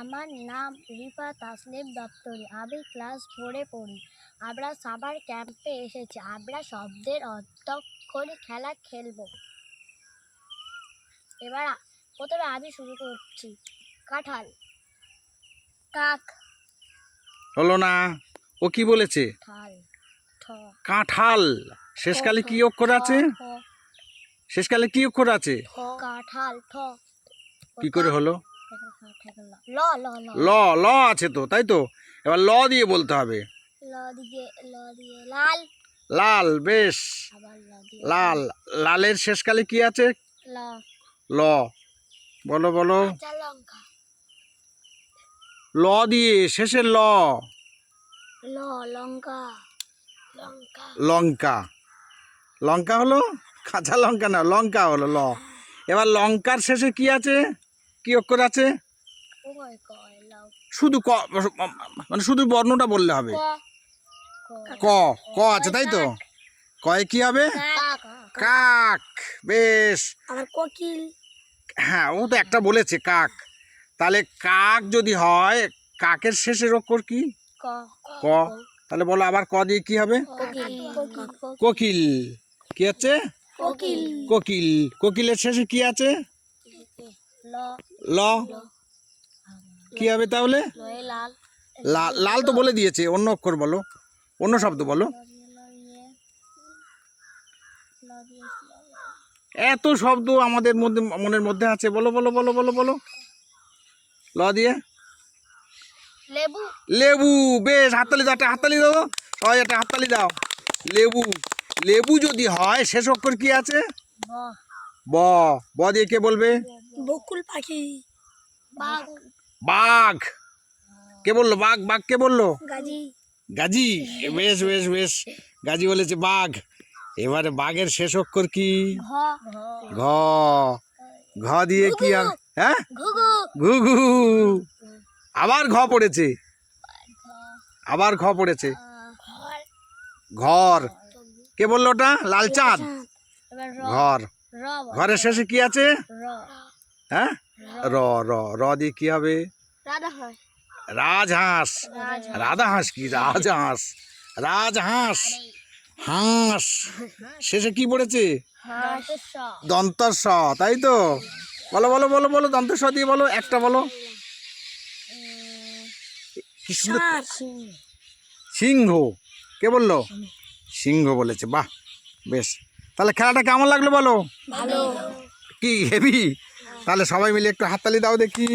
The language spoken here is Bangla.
আমার নাম রিফা তাসলিম দপ্তরি। আমি ক্লাস ফোরে পড়ি। আমরা সামার ক্যাম্পে এসেছি। আমরা শব্দের অর্থক্ষণে খেলা খেলব। এবার প্রথমে আমি শুরু করছি। কাঁঠাল। কাক। হলো না। ও কি বলেছে? কাঁঠাল। শেষকালে কি অক্ষর আছে? শেষকালে কি অক্ষর আছে? কাঁঠাল। কি করে হলো? ল ল আছে তো তাই তো? এবার ল দিয়ে বলতে হবে। লাল। লাল বেশ। লাল লালের শেষকালে কি আছে? ল। বলো বলো। লঙ্কা। ল দিয়ে শেষের ল। লঙ্কা। লঙ্কা। লঙ্কা হলো? কাঁচা লঙ্কা না লঙ্কা হলো ল। এবার লঙ্কার শেষে কি আছে? কি অক্ষর আছে? শুধু ক মানে শুধু বর্ণটা বললে হবে। ক। ক ক আছে তাই তো? কয়ে কি হবে? কাক। বেশ। কোকিল। হ্যাঁ ও তো একটা বলেছে কাক। তাহলে কাক যদি হয় কাকের শেষের অক্ষর কি? ক। ক। তাহলে বলো আবার ক দিয়ে কি হবে? কোকিল। কি আছে? কোকিল। কোকিল। কোকিলের শেষে কি আছে? ল। ল। কি হবে তাহলে? লয়ে লাল। লাল তো বলে দিয়েছে অন্য অক্ষর বলো অন্য শব্দ বলো। এত শব্দ আমাদের মধ্যে মনের মধ্যে আছে বলো বলো বলো বলো বলো। ল দিয়ে। লেবু। লেবু বেশ হাততালি দাও একটা হাততালি দাও। সবাই একটা হাততালি দাও। লেবু লেবু যদি হয় শেষ অক্ষর কি আছে? ব। ব। ব দিয়ে কে বলবে? বকুল পাখি। বাঘ। কে বলল? বাঘ বাঘ কে বলল? গাজি। গাজী? বেশ বেশ বেশ। গাজী বলেছে বাঘ। এবারে বাঘের শেষ অক্ষর কি? ঘ। ঘ। দিয়ে কি হবে হ্যাঁ? ঘুঘু। আবার ঘ পড়েছে। আবার ঘ পড়েছে। ঘর। কে বলল ওটা? লাল চাঁদ ঘর। ঘরের শেষে কি আছে? হ্যাঁ? র র র দিয়ে কি হবে? রাজহাঁস। রাজ রাধা হাঁস কি? রাজহাঁস। রাজহাঁস। হাঁস। শেষে কি পড়েছে? দন্তর স তাই তো? বলো বলো বলো বলো দন্তর স দিয়ে বলো একটা বলো। কি সুন্দর? সিংহ। কে বলল? সিংহ বলেছে বাহ বেশ। তাহলে খেলাটা কেমন লাগল বলো? কি হেভি? তাহলে সবাই মিলে একটু হাততালি দাও দেখি।